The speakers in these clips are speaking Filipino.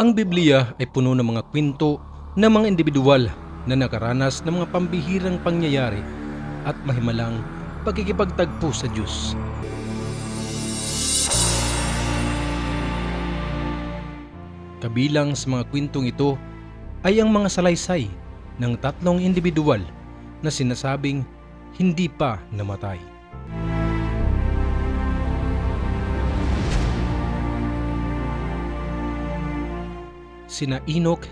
Ang Biblia ay puno ng mga kwento ng mga individual na nakaranas ng mga pambihirang pangyayari at mahimalang pagkikipagtagpo sa Diyos. Kabilang sa mga kwentong ito ay ang mga salaysay ng tatlong individual na sinasabing hindi pa namatay. Sina Enoch,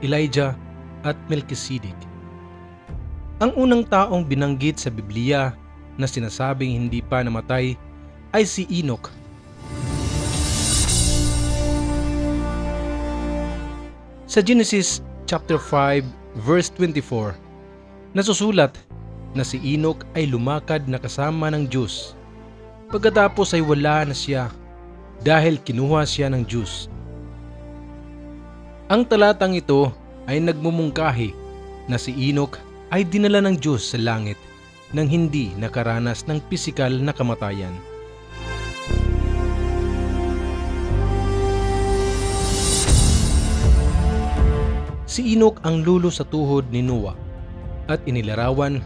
Elijah at Melchizedek. Ang unang taong binanggit sa Biblia na sinasabing hindi pa namatay ay si Enoch Sa Genesis chapter 5 verse 24, nasusulat na si Enoch ay lumakad na kasama ng Diyos. Pagkatapos ay wala na siya dahil kinuha siya ng Diyos. Ang talatang ito ay nagmumungkahi na si Enoch ay dinala ng Diyos sa langit nang hindi nakaranas ng pisikal na kamatayan. Si Enoch ang lulo sa tuhod ni Noah at inilarawan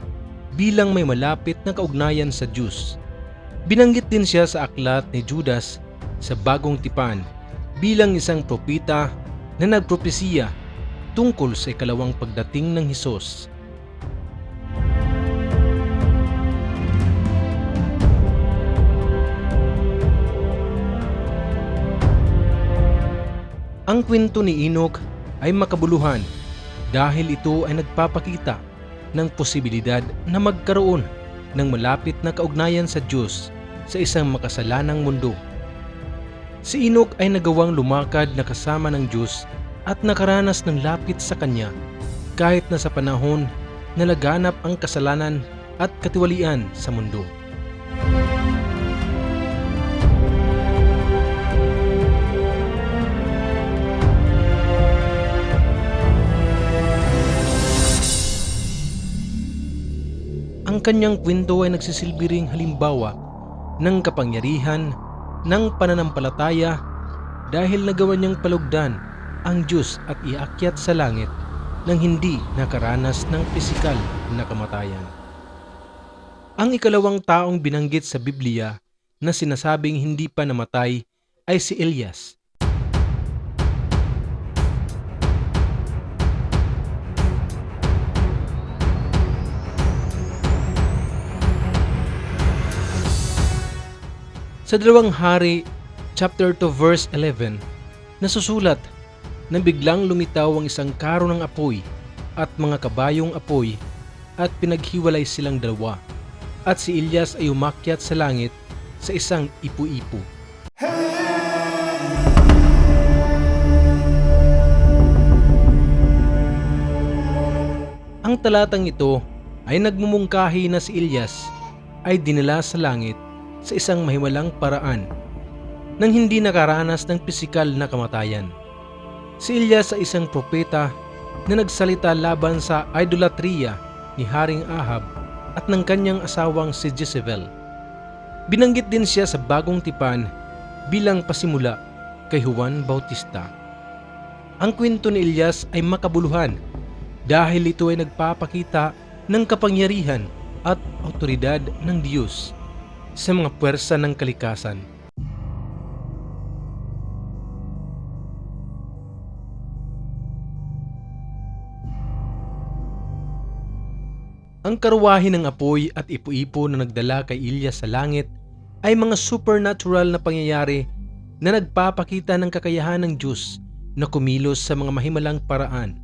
bilang may malapit na kaugnayan sa Diyos. Binanggit din siya sa aklat ni Judas sa Bagong Tipan bilang isang propita na nagpropesiya tungkol sa ikalawang pagdating ng Hesus. Ang kwento ni Enoch ay makabuluhan dahil ito ay nagpapakita ng posibilidad na magkaroon ng malapit na kaugnayan sa Diyos sa isang makasalanang mundo. Si Enoch ay nagawang lumakad na kasama ng Diyos at nakaranas ng lapit sa Kanya kahit na sa panahon na laganap ang kasalanan at katiwalian sa mundo. Ang kanyang kwento ay nagsisilbi ring halimbawa ng kapangyarihan ng pananampalataya dahil nagawa niyang palugdan ang Diyos at iakyat sa langit nang hindi nakaranas ng pisikal na kamatayan. Ang ikalawang taong binanggit sa Biblia na sinasabing hindi pa namatay ay si Elias. Sa dalawang hari, chapter 2 verse 11, nasusulat na biglang lumitaw ang isang karo ng apoy at mga kabayong apoy at pinaghiwalay silang dalawa. At si Ilyas ay umakyat sa langit sa isang ipu-ipo. Ang talatang ito ay nagmumungkahi na si Ilyas ay dinala sa langit sa isang mahiwalang paraan nang hindi nakaranas ng pisikal na kamatayan. Si Elias ay isang propeta na nagsalita laban sa idolatriya ni Haring Ahab at ng kanyang asawang si Jezebel. Binanggit din siya sa bagong tipan bilang pasimula kay Juan Bautista. Ang kwento ni Elias ay makabuluhan dahil ito ay nagpapakita ng kapangyarihan at autoridad ng Diyos sa mga puwersa ng kalikasan. Ang karwahe ng apoy at ipo-ipo na nagdala kay Ilyas sa langit ay mga supernatural na pangyayari na nagpapakita ng kakayahan ng Diyos na kumilos sa mga mahimalang paraan.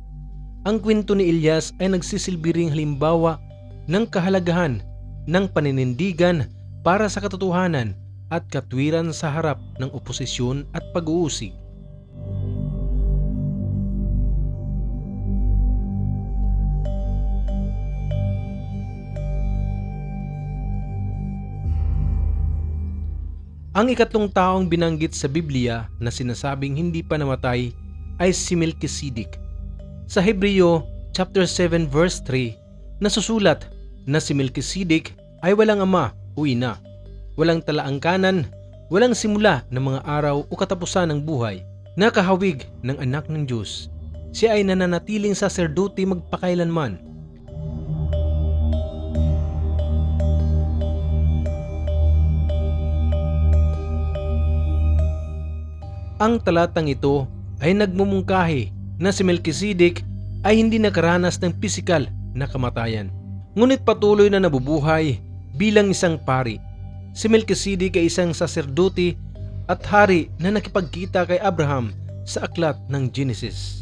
Ang kwento ni Ilyas ay nagsisilbi halimbawa ng kahalagahan ng paninindigan para sa katotohanan at katwiran sa harap ng oposisyon at pag-uusig. Ang ikatlong taong binanggit sa Biblia na sinasabing hindi pa namatay ay si Melchizedek. Sa Hebreo chapter 7 verse 3, nasusulat na si Melchizedek ay walang ama o ina, walang talaangkanan, walang simula ng mga araw o katapusan ng buhay, nakahawig ng anak ng Diyos. Siya ay nananatiling saserdote magpakailanman. Ang talatang ito ay nagmumungkahi na si Melchizedek ay hindi nakaranas ng pisikal na kamatayan. Ngunit patuloy na nabubuhay bilang isang pari. Si Melchizedek ay isang saserdote at hari na nakipagkita kay Abraham sa aklat ng Genesis.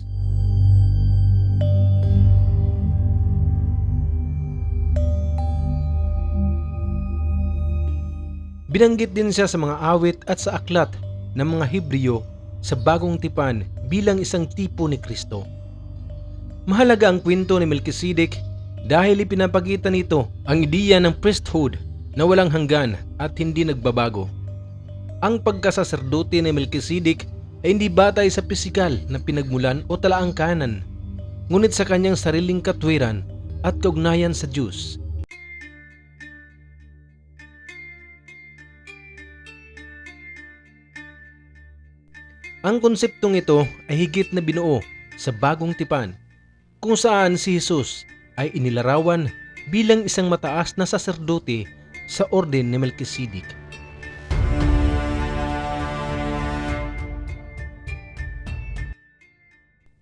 Binanggit din siya sa mga awit at sa aklat ng mga Hebreo sa bagong tipan bilang isang tipo ni Kristo. Mahalaga ang kwento ni Melchizedek dahil ipinapakita nito ang ideya ng priesthood na walang hanggan at hindi nagbabago. Ang pagkasaserdote ni Melchizedek ay hindi batay sa pisikal na pinagmulan o talaang kanan, ngunit sa kanyang sariling katwiran at kaugnayan sa Diyos. Ang konseptong ito ay higit na binuo sa bagong tipan kung saan si Jesus ay inilarawan bilang isang mataas na saserdote sa orden ni Melchizedek.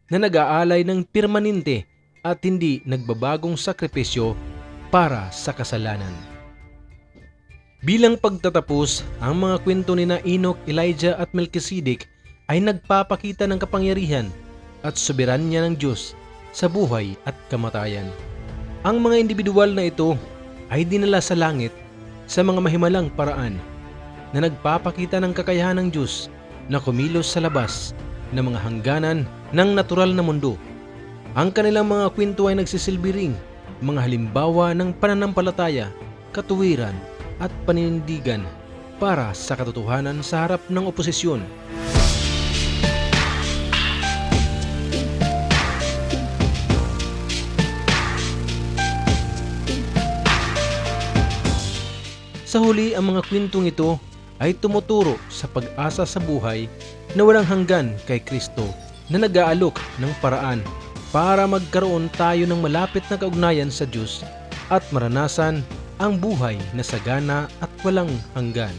na nag-aalay ng permanente at hindi nagbabagong sakripisyo para sa kasalanan. Bilang pagtatapos, ang mga kwento ni na Enoch, Elijah at Melchizedek ay nagpapakita ng kapangyarihan at soberanya ng Diyos sa buhay at kamatayan. Ang mga individual na ito ay dinala sa langit sa mga mahimalang paraan na nagpapakita ng kakayahan ng Diyos na kumilos sa labas ng mga hangganan ng natural na mundo. Ang kanilang mga kwento ay nagsisilbi ring mga halimbawa ng pananampalataya, katuwiran at paninindigan para sa katotohanan sa harap ng oposisyon. Sa huli, ang mga kwentong ito ay tumuturo sa pag-asa sa buhay na walang hanggan kay Kristo na nag-aalok ng paraan para magkaroon tayo ng malapit na kaugnayan sa Diyos at maranasan ang buhay na sagana at walang hanggan.